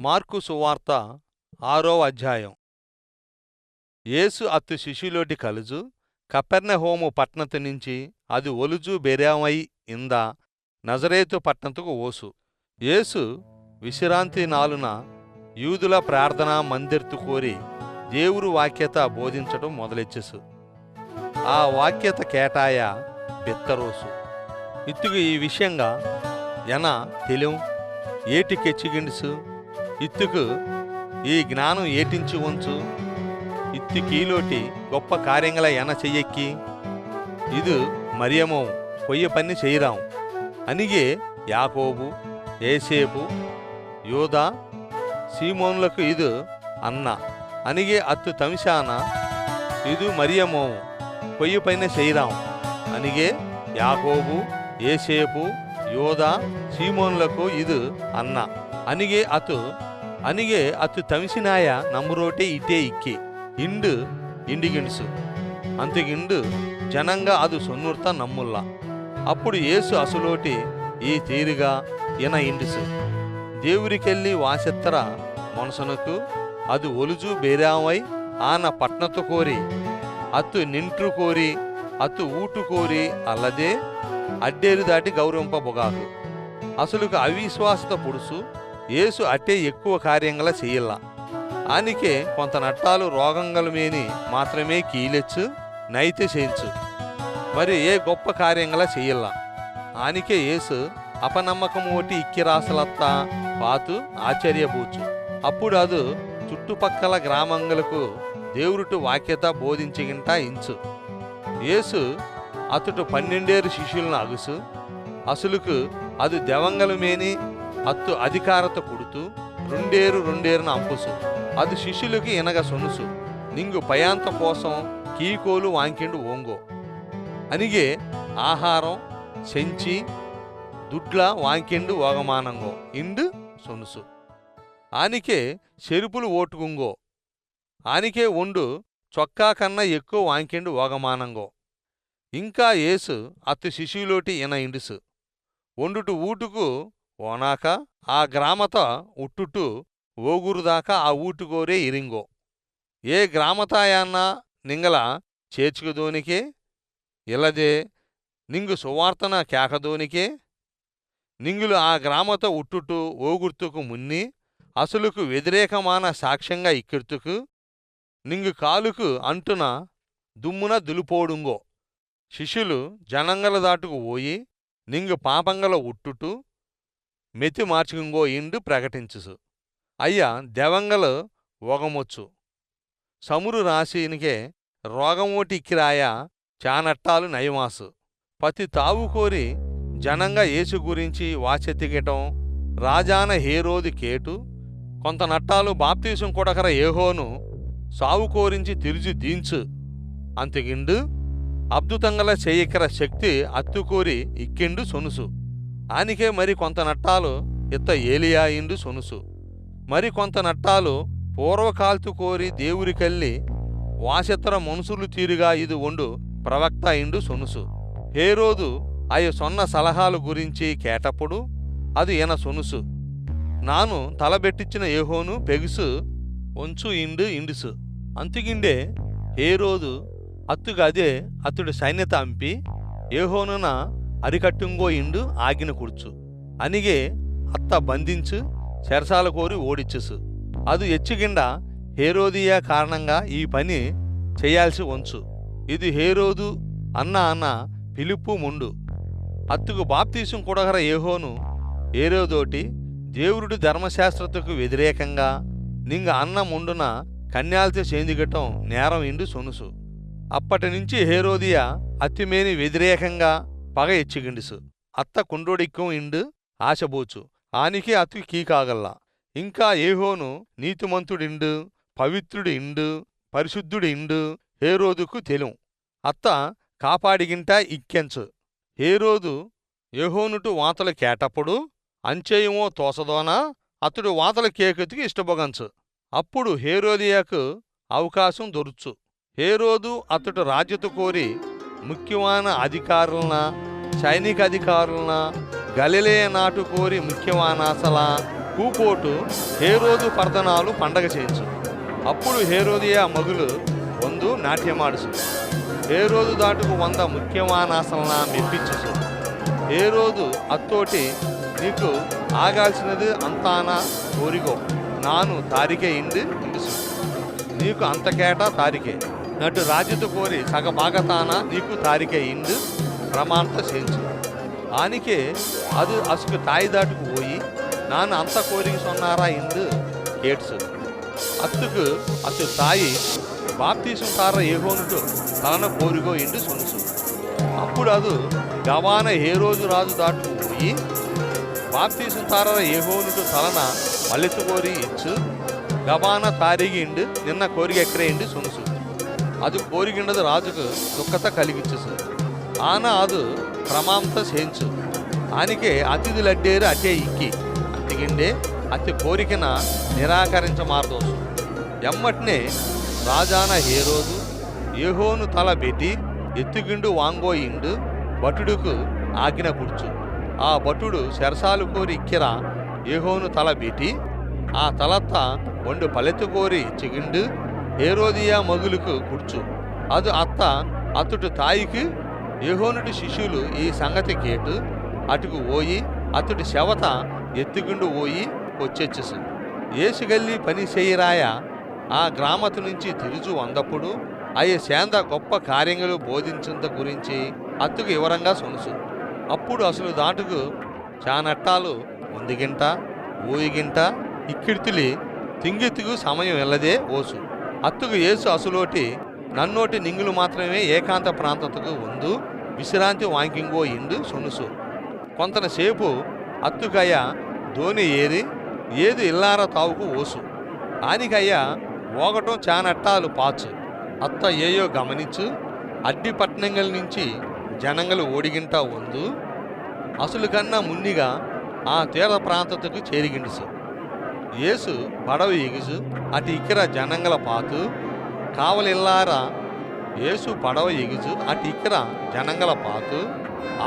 Mark సువార్త ఆరో అధ్యాయం. యేసు అత్తు శిష్యులోటి కలుజు కపెర్నహోము పట్నతు నుంచి అది ఒలుజు బెరామై ఇంద నజరేతు పట్నతుకు ఓసు. యేసు విశ్రాంతి నాలున యూదుల ప్రార్థనా మందిర్తు కోరి దేవురు వాక్యత బోధించడం మొదలెచ్చెసు. ఆ వాక్యత కేటాయ బిత్తరోసు. ఇత్తుకు ఈ విషయంగా ఎన తెలియం ఏటికెచ్చిగిండుసు ఇత్తుకు ఈ జ్ఞానం ఏటించి ఉంచు? ఇత్తి కీలోటి గొప్ప కార్యంగల ఎన చెయ్యెక్కి? ఇది మరియమో పొయ్య పని చేయరాం. అనిగే యాకోబు ఏసేపు యోధా సీమోన్లకు ఇది అన్న. అనిగే అత్తు తమిశాన ఇది మరియమో పొయ్యి పైన చేయరాం. అనిగే యాకోబు ఏసేపు యోధా సీమోన్లకు ఇది అన్న. అనిగే అతు అనిగే అతు తమిసినాయ నమ్మురోటే ఇటే ఇక్కి ఇండు ఇండిగిన్సు అంతగిండు జనంగా అది సొన్నుర్త నమ్ముల్లా అప్పుడు యేసు అసులోటి ఈ తీరుగా ఇన ఇండుసు దేవురికెళ్ళి వాసెత్తర మనసునకు ಅದು ಒಲುಜು ಬೇರಾವೈ ಆನ ಪಟ್ನತು ಕೋರಿ ಅತ್ತು ನಿಂಟ್ರು ಕೋರಿ ಅತ್ತು ಊಟು కోరి అల్లదే అడ్డేరు దాటి గౌరవింపబొగాకు అసలుకు అవిశ్వాసత పుడుసు యేసు అట్టే ఎక్కువ కార్యంగా చెయ్యల్ల ఆనికే కొంత నట్టాలు రోగంగలమేని మాత్రమే కీలెచ్చు నైతే చేయించు. మరి ఏ గొప్ప కార్యంగా చేయల్ల ఆనికే యేసు అపనమ్మకం ఒకటి ఇక్కిరాసలత్తా పాతు ఆశ్చర్యపూచు. అప్పుడు అది చుట్టుపక్కల గ్రామంగులకు దేవురుటు వాక్యత బోధించిగింట ఇంచు. యేసు అతడు పన్నెండేరు శిష్యులను అగుసు. అసలుకు అది దెవంగలమేని అత్తు అధికారత కుడుతూ రెండేరు రెండేరున అంపుసు. అది శిష్యులకి ఎనగ సొనుసు. నింగు పయాంత కోసం కీకోలు వాంకిండు ఓంగో. అనిగే ఆహారం సెంచి దుడ్ల వాంకిండు ఓగమానంగో. ఇండు సొనుసు. ఆనికే చెరుపులు ఓటుకుంగో. ఆనికే ఒండు చొక్కా కన్నా ఎక్కువ వాంకిండు ఓగమానంగో. ఇంకా ఏసు అత్తు శిశువులోటి ఇన ఇండుసు. ఒండుటు ఊటుకు ఓనాక ఆ గ్రామత ఉట్టుటు ఓగురుదాకా ఆ ఊటుకోరే ఇరింగో. ఏ గ్రామతాయన్నా నింగల చేర్చుకుదోనికే ఇలదే నింగు సువార్తన కేకదోనికే నింగులు ఆ గ్రామత ఉట్టుటు ఓగుర్తుకు మున్ని అసలుకు వ్యతిరేకమాన సాక్ష్యంగా ఇక్కిర్తుకు నింగు కాలుకు అంటున దుమ్మున దులుపోడుంగో. శిష్యులు జనంగల దాటుకు పోయి నింగు పాపంగల ఉట్టుటు మెతి మార్చుకుంగో ఇండు ప్రకటించుసు అయ్యా దెవంగలు ఒగమొచ్చు సమురు రాశినికే రోగమోటి ఇక్కిరాయ చానట్టాలు నయమాసు. పతి తావు కోరి జనంగా యేసు గురించి వాచెత్తికటం రాజాన హేరోది కేటు. కొంత నట్టాలు బాప్తీసం కొడకర ఏహోను సావు కోరించి తిరిగి దీంచు. అంతకిండు అద్భుతంగల చేయకర శక్తి అత్తుకోరి ఇక్కిండు సొనుసు. ఆనికే మరి కొంత నట్టాలు ఇత్త ఏలియా ఇండు సొనుసు. మరి కొంత నట్టాలు పూర్వకాల్తు కోరి దేవురికెళ్ళి వాసెత్తర మనుషులు తీరుగా ఇది ఉండు ప్రవక్త ఇండు సొనుసు. హేరోదు అయ సొన్న సలహాలు గురించి కేటప్పుడు అది ఈయన సొనుసు. నాను తలబెట్టించిన ఏహోను పెగుసు ఒంచు ఇండు ఇండుసు. అంతుగిండే హేరోదు అత్తుగా అదే అతడు సైన్యత అంపి ఏహోనున అరికట్టుంగో ఇండు ఆగిన కూర్చు. అనిగే అత్త బంధించు చెరసాల కోరి ఓడిచ్చుసు. అది ఎచ్చిగిండ హేరోదియా కారణంగా ఈ పని చేయాల్సి వంచు. ఇది హేరోదు అన్న అన్న పిలుపు ముండు. అత్తుకు బాప్తీసం కొడగర ఏహోను ఏరోదోటి దేవుడు ధర్మశాస్త్రతకు వ్యతిరేకంగా నింగ అన్న ముండున కన్యాల్చే చేందిగటం నేరం ఇండు సొనుసు. అప్పటి నుంచి హేరోదియా అత్తిమేని వ్యతిరేకంగా పగ ఎచ్చిగిండుసు. అత్త కుండోడిక్కం ఇండు ఆశబోచు. ఆనికి అతికి కీకాగల్లా. ఇంకా ఏహోను నీతిమంతుడిండు పవిత్రుడి ఇండు పరిశుద్ధుడి ఇండు హేరోదుకు తెలం. అత్త కాపాడిగింట ఇక్కెంచు. హేరోదు ఏహోనుటు వాతలు కేటప్పుడు అంచేయమో తోసదోనా అతడు వాతల కేకెతికి ఇష్టపొగంచు. అప్పుడు హేరోదియాకు అవకాశం దొరుచు హేరోదు అతడు రాజ్యత కోరి ముఖ్యమైన అధికారులన సైనిక అధికారులన గలిలే నాటు కోరి ముఖ్యమైన అసల కూపోటు హేరోదు పర్దనాలు పండగ చేయించు. అప్పుడు హేరోదియ మగులు ಒಂದು ఏ రోజు దాటుకు వంద ముఖ్యమానాసలన ఏ రోజు అత్తోటి నీకు ఆగాల్సినది అంతానా కోరిగో నాను తారికే ఇండి ఇండుసు నీకు అంతకేట తారికే. నటు రాజుతో కోరి సగమాగతాన నీకు తారికే ఇండు ప్రమాణత చేయించు. ఆనికే అది అసుకు తాయి దాటుకు పోయి నాన్న అంత కోరిక సొన్నారా ఇందు కేట్సు అత్తుకు అసు తాయి బాప్తీసం ఏహోనుడు తనను కోరిగో ఇండు సొనుసు. అప్పుడు అది గవాన ఏ రోజు రాజు దాటుకు పోయి బాప్తీసం ఏహోనుడు తలన మల్లెత్తు కోరి ఇచ్చు. గవాన తారిగి ఇండు నిన్న కోరిక ఎక్కడే ఇండు సొనుసు. అది கோருகின்றது రాజుకు దుఃఖత కలిగించు ఆన అది క్రమాంత చేయించు ఆనికే అతిథులు అడ్డేరు అట్టే ఇక్కి. అంతకిండే అతి కోరికన నిరాకరించమార్దోసు ఎమ్మటినే రాజాన హేరోదు ఏహోను తల పెట్టి ఎత్తుగిండు వాంగోయిండు భటుడుకు ఆగిన కూర్చు. ఆ భటుడు శరసాలు కోరి ఇక్కిరా ఏహోను తల పెట్టి ఆ తలత్త వండు పలెత్తు కోరి చిగిండు హేరోదియా మగులుకు కూర్చు అది అత్త అతడు తాయికి యెహోనుడి శిష్యులు ఈ సంగతి కేటు అటుకు పోయి అతడి శవత ఎత్తుకుండు పోయి వచ్చేచ్చేసు ఏసుగల్లి పని చేయరాయ ఆ గ్రామతు నుంచి తిరుచు వందప్పుడు అయ్య శాంత గొప్ప కార్యములు బోధించంత గురించి అత్తుకు వివరంగా సొనుసు అప్పుడు అసలు దాటుకు చానట్టాలు ಒಂದಿಗಿಂಟ ఊయిగింట ఇక్కిడితులి తింగిత్తుకు సమయం వెళ్ళదే ఓసు అత్తుకు యేసు అసులోటి నన్నోటి నింగులు మాత్రమే ఏకాంత ప్రాంతతకు ఉందు విశ్రాంతి వాంకింగో ఇందు సొనుసు. కొంతసేపు అత్తుకయ్య ధోని ఏరి ఏది ఇల్లార తావుకు ఓసు. ఆనికయ్య ఓగటం చానట్టాలు పాచు. అత్త ఏయో గమనించు అడ్డి పట్టణంగల నుంచి జనంగలు ఓడిగింటా ఉందు. అసలు కన్నా ముందుగా ఆ తీర ప్రాంతతకు చేరిగిండుసు. యేసు పడవ ఎగుసు అటు ఇక్కర జనంగల పాతు కావలిల్లారా యేసు పడవ ఎగుసు అటు ఇక్కడ జనంగల పాతు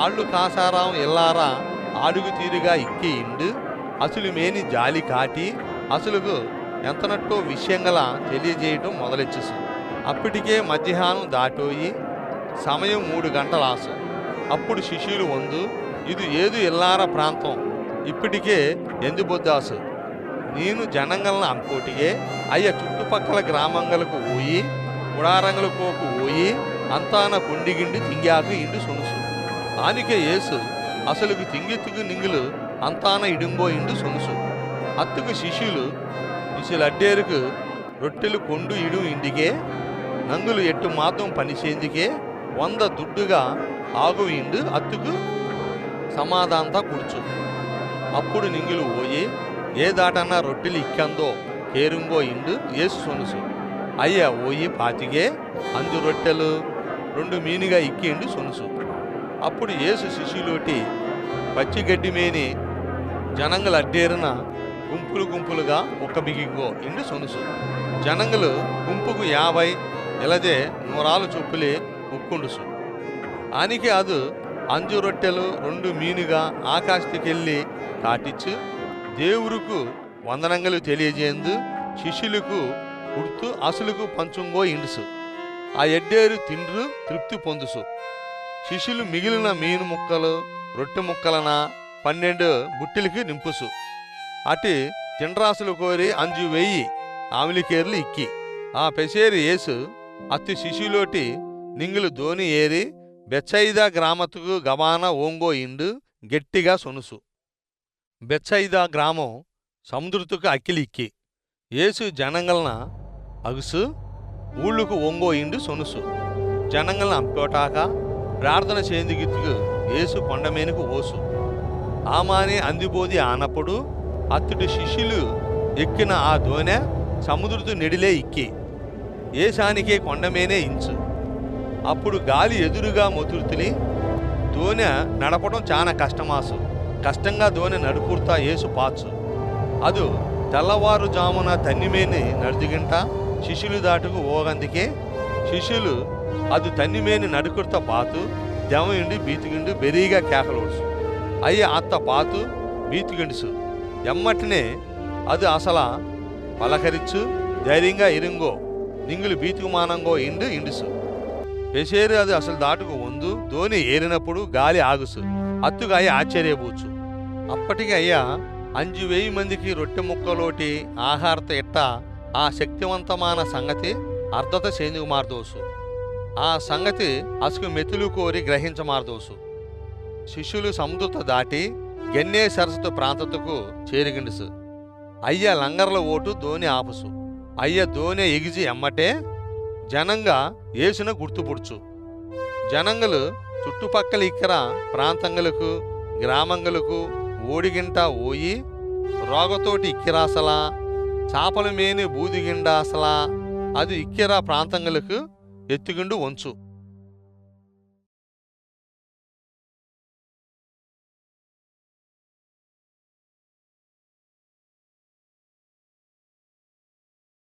ఆళ్ళు కాసారాం ఇల్లారా ఆడుగు తీరుగా ఇక్కి ఇండు అసలు మేని జాలి కాటి అసలుకు ఎంతనట్టో విషయంగల తెలియజేయటం మొదలెచ్చేసి. అప్పటికే మధ్యాహ్నం దాటోయి సమయం మూడు గంటల ఆశ అప్పుడు శిష్యులు వందు ఇది ఏదు ఇల్లార ప్రాంతం? ఇప్పటికే ఎందుబొద్దాసు నేను జనంగలను అంకోటిగే అయ్య చుట్టుపక్కల గ్రామంగలకు పోయి గుడారంగల కోకు పోయి అంతాన కొండిగిండి తింగాకు ఇండు సొనుసు. ఆనికే ఏసు అసలుకు తింగెత్తుకు నింగులు అంతాన ఇడుంగో ఇండు సొనుసు. అత్తుకు శిష్యులు ఇసులు అడ్డేరుకు రొట్టెలు కొండు ఇడు ఇండికే నంగులు ఎట్టు మాత్రం పనిచేందుకే వంద దుడ్డుగా ఆగు ఇండు అత్తుకు సమాధాంతా కూర్చు. అప్పుడు నింగులు పోయి ఏ దాటన్నా రొట్టెలు ఇక్కందో కేరుంగో ఇండు ఏసు సొనుసు అయ్యా ఓయి పాతిగే అందు రొట్టెలు రెండు మీనుగా ఇక్కిండు సొనుసు అప్పుడు ఏసు శిష్యులోటి పచ్చిగడ్డి మేని జనంగలు అడ్డేరిన గుంపులు గుంపులుగా ఒక్క బిగిగో ఇండు సొనుసు జనంగలు గుంపుకు యాభై ఇలాదే నూరాలు చొప్పులే ఉక్కుండుసు ఆనికి అది అంజు రొట్టెలు రెండు మీనుగా ఆకాశతికెళ్ళి కాటిచ్చు దేవురుకు వందనంగలు తెలియజేయందు శిష్యులకు గుర్తు అసలుకు పంచుంగో ఇండుసు. ఆ ఎడ్డేరు తిండ్రు తృప్తి పొందుసు. శిష్యులు మిగిలిన మీను ముక్కలు రొట్టె ముక్కలన పన్నెండు బుట్టెలకి నింపుసు. అటి తిండ్రాసులు కోరి అంజు వెయ్యి ఆమిలికేర్లు ఇక్కి. ఆ పెసేరి యేసు అతి శిష్యులోటి నింగులు ధోని ఏరి బెచ్చైదా గ్రామతుకు గమాన ఓంగో ఇండు గట్టిగా సొనుసు. బెచ్చయిదా గ్రామం సముద్రతుకు అక్కిలిక్కి ఏసు జనంగలన అగుసు ఊళ్ళుకు ఒంగో ఇండు సొనుసు. జనంగలన అంపోటాక ప్రార్థన చేందుగిత్తుకు ఏసు కొండమేనుకు ఓసు. ఆమాని అందిబోది ఆనప్పుడు అత్తుడి శిష్యులు ఎక్కిన ఆ దోనె సముద్రతు నెడిలే ఇక్కి. ఏశానికే కొండమేనే ఇంచు. అప్పుడు గాలి ఎదురుగా మొతురుతులి దోనె నడపడం చాలా కష్టమాసు. కష్టంగా దోనె నడుపుర్తా ఏసు పాచు ಅದು తెల్లవారుజామున తన్నిమేని నడిదిగింట శిష్యులు దాటుకు ఓగందుకే శిష్యులు ಅದು ತನ್ನಿಮೇನಿ ನಡುಕುರ್ತ ಪಾತು ದೆವಯುಂಡಿ ಬೀತಿಗುಂಡು ಬೆರೀಗ ಕ್ಯಾಕಲೋಡ್ಸು ಅಯ್ಯ ಅತ್ತ ಪಾತು ಬೀತಿಗುಂಡಿಸು ఎమ్మటినే అది అసల పలకరిచ్చు ధైర్యంగా ఇరుంగో నింగులు బీతుకుమానంగో ఇండు ఇండుసు పెసేరు అది అసలు దాటుకు వందు ధోని ఏరినప్పుడు గాలి ఆగుసు అత్తుగాయ ఆశ్చర్యబూచు అప్పటికి అయ్యా అంజు వెయ్యి మందికి రొట్టె ముక్కలోటి ఆహారత ఎట్ట ఆ శక్తివంతమైన సంగతి అర్ధత సేందుకు ఆ సంగతి అసుకు మెతులు కోరి గ్రహించమార్దోసు శిష్యులు సముద్రత దాటి గెన్నే సరస్సు ప్రాంతతకు చేరిగిండుసు. అయ్య లంగర్ల ఓటు ధోని ఆపుసు. అయ్య ధోని ఎగిజి ఎమ్మటే జనంగా ఏసున గుర్తుపుడుచు. జనంగలు చుట్టుపక్కల ఇక్కర ప్రాంతంగలకు గ్రామంగలకు ఓడిగింట ఓయి రోగతోటి ఇక్కిరాసలా చాపల మేని బూదిగిండాసలా అది ఇక్కిరా ప్రాంతంగలకు ఎత్తుగిండు వంచు.